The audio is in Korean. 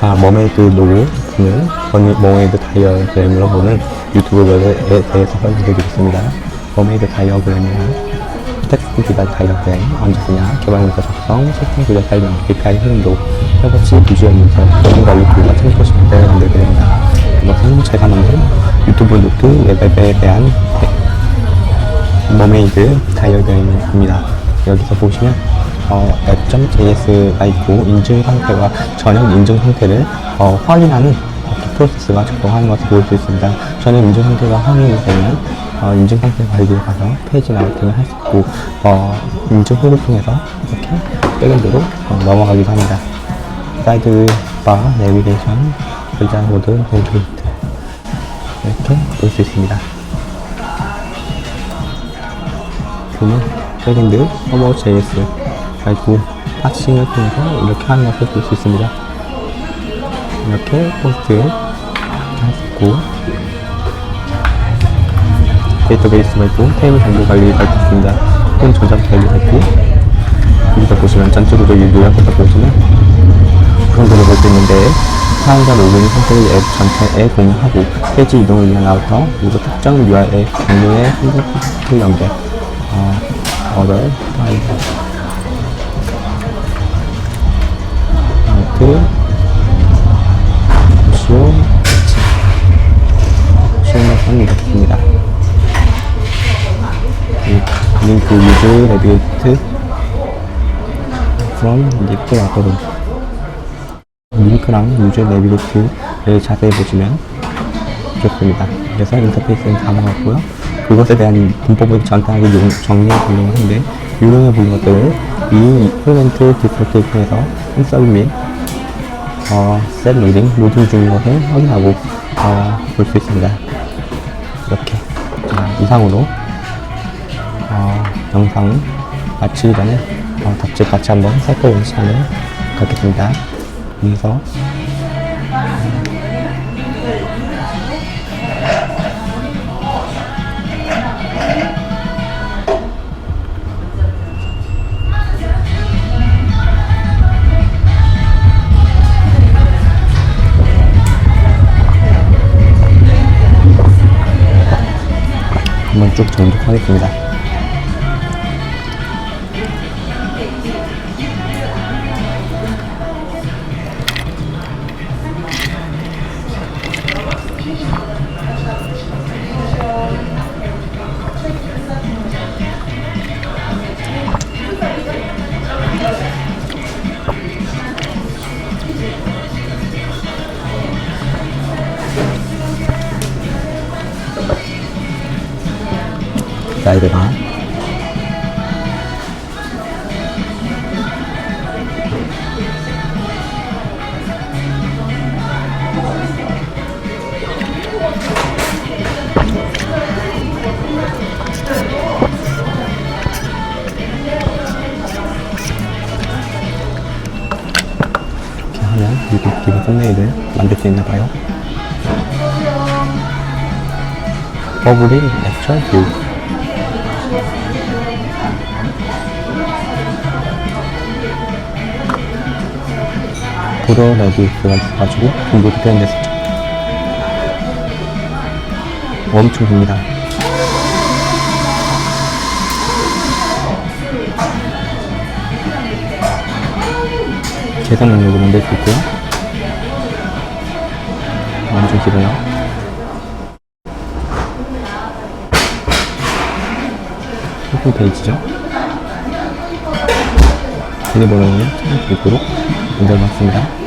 자, 머메이드 로고는 머메이드 다이어그램으로 보는 유튜브에 대해서 설명드리겠습니다. 머메이드 다이어그램이란 텍스트 기반 다이어그램, 언제 쓰냐, 개발 문서 작성, 시스템 구조 설명, API 흐름도, 협업시 비주얼 문서, 전문가 유튜브가 참고 싶을 때 만들게 됩니다. 이것은 제가 만든 유튜브 노트 웹앱에 대한 머메이드 다이어그램입니다. 여기서 보시면 어, 앱.js가 있고 인증 상태와 전형 인증 상태를 어, 확인하는 프로세스가 작동하는 것을 볼 수 있습니다. 전형 인증 상태가 확인이 되면 어, 인증 상태 관리를 가서 페이지 나우팅을 할 수 있고 어, 인증 후를 통해서 이렇게 백엔드로 어, 넘어가기도 합니다. 사이드바, 내비게이션, 글자 모드, 벤조이트 이렇게 볼 수 있습니다. 그러면 백엔드 서버 JS 그리고 파싱을 통해서 이렇게 하는 것을 볼 수 있습니다. 이렇게 포스트 있고 데이터베이스가 있고 테이블 정보 관리가 있습니다. 폰 저장 관리가 있고 여기서 보시면 전체 구조 요약해서 보시면 구성도를 볼 수 있는데 사용자 로그인 상태를 앱 전체에 공유하고 페이지 이동을 위한 라우터 그리고 특정 URL 경로의 핸드폰 연결 어, 어덜 파일 아무튼 시오 시오만 이렇게 됩니다 이 링크 유즈 레비에이트 from 링크 와더룸 링크랑 유저 내비게이트를 자세히 보시면 좋습니다. 그래서 인터페이스는 다 나왔고요. 그것에 대한 문법을 간단하게 용- 정리해 보려고 하는데 유용해 보이는 것들을 이 이플멘트 디폴트를 통해서 인서브 및 어, 셋 로딩, 로딩 중인 것을 확인하고 어, 볼 수 있습니다. 이렇게 자, 이상으로 어, 영상 마치기 전에 어, 덕질 같이 한번 살펴보는 시간을 갖겠습니다. 여기서 한번 쭉 정독하겠습니다. 나이드가 이렇게 하면 미국 기본 썸네일을 만들 수 있나 봐요. 버블이 렉처 뷰 레디스가 있어가지고 공부도 표현됐었죠. 엄청 깁니다. 계산 능력을 만들 수 있고요. 엄청 길어요. 오픈 페이지죠. 비밀번호는 1600으로 만들어봤습니다.